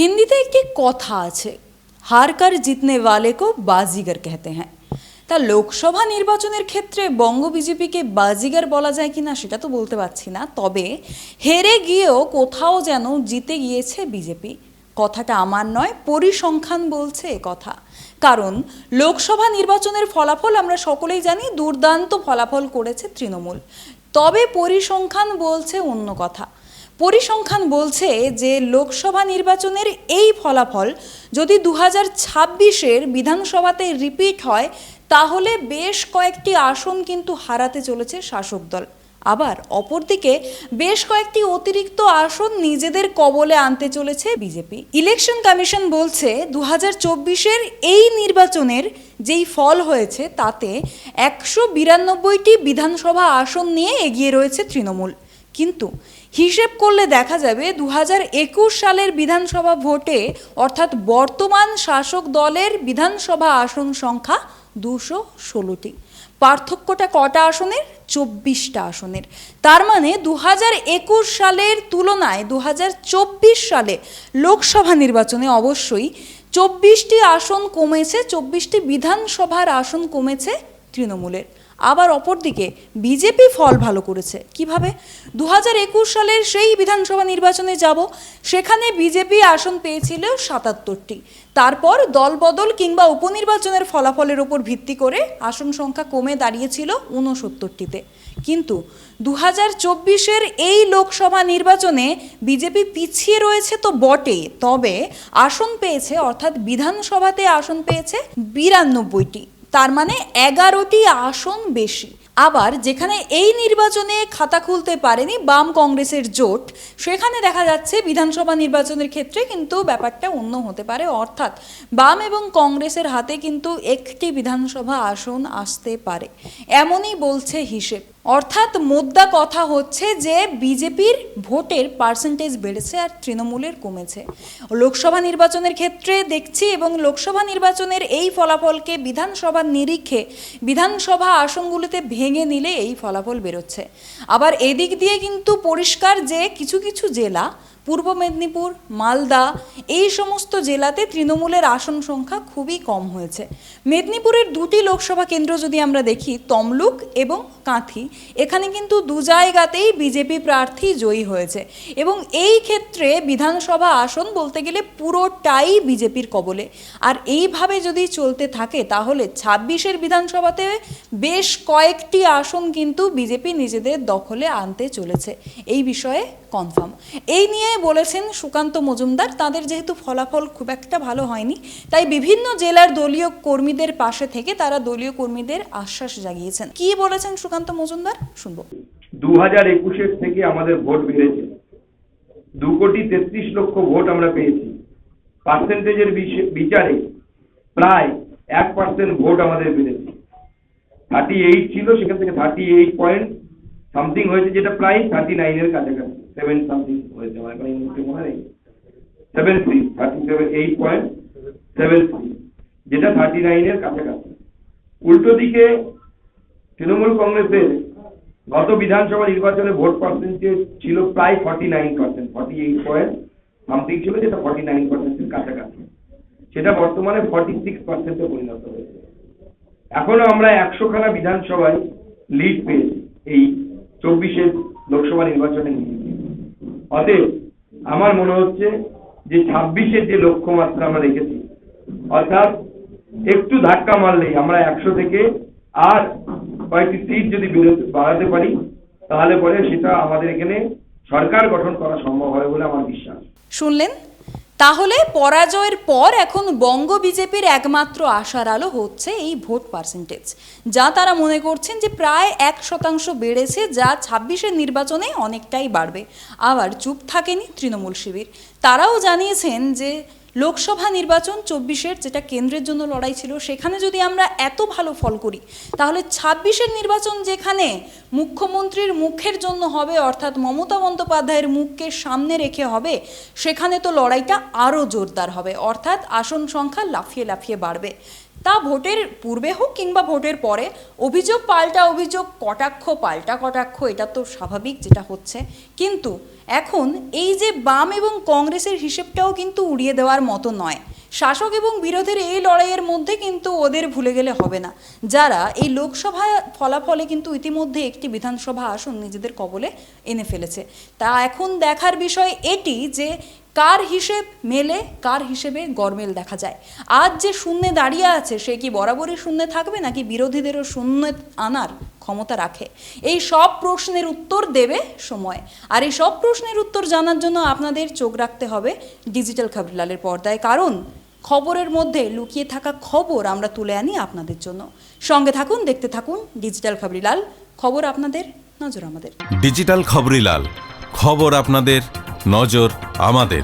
হিন্দিতে একটি কথা আছে হার কার জিতনে ওয়ালে কো বাজিগর कहते हैं তা লোকসভা নির্বাচনের ক্ষেত্রে বঙ্গ বিজেপিকে বাজিগার বলা যায় কিনা সেটা তো বলতে পারছি না তবে হেরে গিয়েও কোথাও যেন জিতে গিয়েছে বিজেপি কথাটা আমার নয় পরিসংখ্যান বলছে এ কথা কারণ লোকসভা নির্বাচনের ফলাফল আমরা সকলেই জানি দুর্দান্ত ফলাফল করেছে তৃণমূল তবে পরিসংখ্যান বলছে অন্য কথা পরিসংখ্যান বলছে যে লোকসভা নির্বাচনের এই ফলাফল যদি দু হাজার ছাব্বিশের বিধানসভাতে রিপিট হয়, তাহলে বেশ কয়েকটি আসন কিন্তু হারাতে চলেছে শাসক দল। আবার অপরদিকে বেশ কয়েকটি অতিরিক্ত আসন নিজেদের কবলে আনতে চলেছে বিজেপি। ইলেকশন কমিশন বলছে দু হাজার এই নির্বাচনের যেই ফল হয়েছে, তাতে একশো বিরানব্বইটি বিধানসভা আসন নিয়ে এগিয়ে রয়েছে তৃণমূল। কিন্তু হিসেব করলে দেখা যাবে দু হাজার একুশ সালের বিধানসভা ভোটে, অর্থাৎ বর্তমান শাসক দলের বিধানসভা আসন সংখ্যা দুশো ষোলোটি। পার্থক্যটা কটা আসনের? চব্বিশটা আসনের। তার মানে দু একুশ সালের তুলনায় দু হাজার চব্বিশ সালে লোকসভা নির্বাচনে অবশ্যই চব্বিশটি আসন কমেছে, চব্বিশটি বিধানসভার আসন কমেছে তৃণমূলের। আবার অপরদিকে বিজেপি ফল ভালো করেছে। কীভাবে? দু হাজার একুশ সালের সেই বিধানসভা নির্বাচনে যাব, সেখানে বিজেপি আসন পেয়েছিল সাতাত্তরটি। তারপর দলবদল কিংবা উপনির্বাচনের ফলাফলের ওপর ভিত্তি করে আসন সংখ্যা কমে দাঁড়িয়েছিল ঊনসত্তরটিতে। কিন্তু দু হাজার চব্বিশের এই লোকসভা নির্বাচনে বিজেপি পিছিয়ে রয়েছে তো বটে তবে আসন পেয়েছে, অর্থাৎ বিধানসভাতে আসন পেয়েছে বিরানব্বইটি। তার মানে এগারোটি আসন বেশি। আবার যেখানে এই নির্বাচনে খাতা খুলতে পারেনি বাম কংগ্রেসের জোট, সেখানে দেখা যাচ্ছে বিধানসভা নির্বাচনের ক্ষেত্রে কিন্তু ব্যাপারটা অন্য হতে পারে। অর্থাৎ বাম এবং কংগ্রেসের হাতে কিন্তু একটি বিধানসভা আসন আসতে পারে। এমনই বলছে হিসেব। অর্থাৎ মোদ্দা কথা হচ্ছে যে বিজেপির ভোটের পার্সেন্টেজ বেড়েছে আর তৃণমূলের কমেছে। লোকসভা নির্বাচনের ক্ষেত্রে দেখছি এবং লোকসভা নির্বাচনের এই ফলাফলকে বিধানসভার নিরিখে, বিধানসভা আসনগুলিতে ভেঙে নিলে এই ফলাফল বেরোচ্ছে। আবার এদিক দিয়ে কিন্তু পরিষ্কার যে কিছু কিছু জেলা পূর্ব মেদিনীপুর, মালদা, এই সমস্ত জেলাতে তৃণমূলের আসন সংখ্যা খুবই কম হয়েছে। মেদিনীপুরের দুটি লোকসভা কেন্দ্র যদি আমরা দেখি, তমলুক এবং কাঁথি, এখানে কিন্তু দু জায়গাতেই বিজেপি প্রার্থী জয়ী হয়েছে এবং এই ক্ষেত্রে বিধানসভা আসন বলতে গেলে পুরোটাই বিজেপির কবলে। আর এইভাবে যদি চলতে থাকে, তাহলে ছাব্বিশের বিধানসভাতে বেশ কয়েকটি আসন কিন্তু বিজেপি নিজেদের দখলে আনতে চলেছে। এই বিষয়ে কনফার্ম এই নিয়ে বলেছেন সুকান্ত মজুমদার, তাদের যেহেতু ফলাফল খুব একটা ভালো হয়নি, তাই বিভিন্ন জেলার দলীয় কর্মীদের পাশে থেকে তারা দলীয় কর্মীদের আশ্বাস জাগিয়েছেন। কি বলেছেন সুকান্ত মজুমদার? শুনব। দু হাজার একুশের থেকে আমাদের ভোট বেড়েছে। দু কোটি তেত্রিশ লক্ষ ভোট আমরা পেয়েছি। পার্সেন্টেজের বিচারে প্রায় এক পার্সেন্ট ভোট আমাদের বেড়েছে। থার্টি এইট ছিল, সেখান থেকে থার্টি এইট পয়েন্ট সামথিং হয়েছে যেটা প্রায় থার্টি নাইনের কাছাকাছি। সেভেন সামথিং হয়েছে আমার এখন এই মুহূর্তে মনে নেই। Seven three thirty seven eight point seven three যেটা থার্টি নাইনের কাছাকাছি। উল্টো দিকে তৃণমূল কংগ্রেসের গত বিধানসভা নির্বাচনে ভোট পার্সেন্টেজ ছিল প্রায় forty nine percent forty eight point something ছিল যেটা ফর্টি নাইন পার্সেন্টের কাছাকাছি। সেটা বর্তমানে ফর্টি সিক্স পার্সেন্টে পরিণত হয়েছে। এখনও আমরা একশোখানা বিধানসভায় লিড পেয়েছি এই চব্বিশের লোকসভা নির্বাচনে অতএব আমার মনে হচ্ছে যে ছাব্বিশের যে লক্ষ্যমাত্রা আমরা রেখেছি, অর্থাৎ একটু ধাক্কা মারলেই আমরা একশো থেকে আর কয়েকটি সিট যদি বাড়াতে পারি, তাহলে পরে সেটা আমাদের এখানে সরকার গঠন করা সম্ভব হবে বলে আমার বিশ্বাস। শুনলেন তাহলে পরাজয়ের পর এখন বঙ্গ বিজেপির একমাত্র আশার আলো হচ্ছে এই ভোট পার্সেন্টেজ যা তারা মনে করছেন যে প্রায় এক শতাংশ বেড়েছে, যা ছাব্বিশের নির্বাচনে অনেকটাই বাড়বে। আবার চুপ থাকেনি তৃণমূল শিবির। তারাও জানিয়েছেন যে লোকসভা নির্বাচন চব্বিশের যেটা কেন্দ্রের জন্য লড়াই ছিল, সেখানে যদি আমরা এত ভালো ফল করি, তাহলে ছাব্বিশের নির্বাচন যেখানে মুখ্যমন্ত্রীর মুখের জন্য হবে, অর্থাৎ মমতা বন্দ্যোপাধ্যায়ের মুখকে সামনে রেখে হবে, সেখানে তো লড়াইটা আরও জোরদার হবে। অর্থাৎ আসন সংখ্যা লাফিয়ে লাফিয়ে বাড়বে। তা ভোটের পূর্বে হোক কিংবা ভোটের পরে, অভিযোগ পাল্টা অভিযোগ, কটাক্ষ পাল্টা কটাক্ষ, এটা তো স্বাভাবিক যেটা হচ্ছে। কিন্তু এখন এই যে বাম এবং কংগ্রেসের হিসেবটাও কিন্তু উড়িয়ে দেওয়ার মতো নয়। শাসক এবং বিরোধীর এই লড়াইয়ের মধ্যে কিন্তু ওদের ভুলে গেলে হবে না। যারা এই লোকসভা ফলাফলে কিন্তু ইতিমধ্যে একটি বিধানসভা আসন নিজেদের কবলে এনে ফেলেছে। তা এখন দেখার বিষয় এটি যে কার হিসেব মেলে, কার হিসেবে গরমেল দেখা যায়? আজ যে শূন্যে দাঁড়িয়ে আছে, সে কি বরাবরই শূন্যে থাকবে, নাকি বিরোধীদেরও শূন্য আনার ক্ষমতা রাখে? এই সব প্রশ্নের উত্তর দেবে সময়। আর এই সব প্রশ্নের উত্তর জানার জন্য আপনাদের চোখ রাখতে হবে ডিজিটাল খবরলালের পর্দায়। কারণ, খবরের মধ্যে লুকিয়ে থাকা খবর আমরা তুলে আনি আপনাদের জন্য। সঙ্গে থাকুন, দেখতে থাকুন ডিজিটাল খবরিলাল খবর আপনাদের, নজর আমাদের। ডিজিটাল খবরিলাল খবর আপনাদের নজর আমাদের।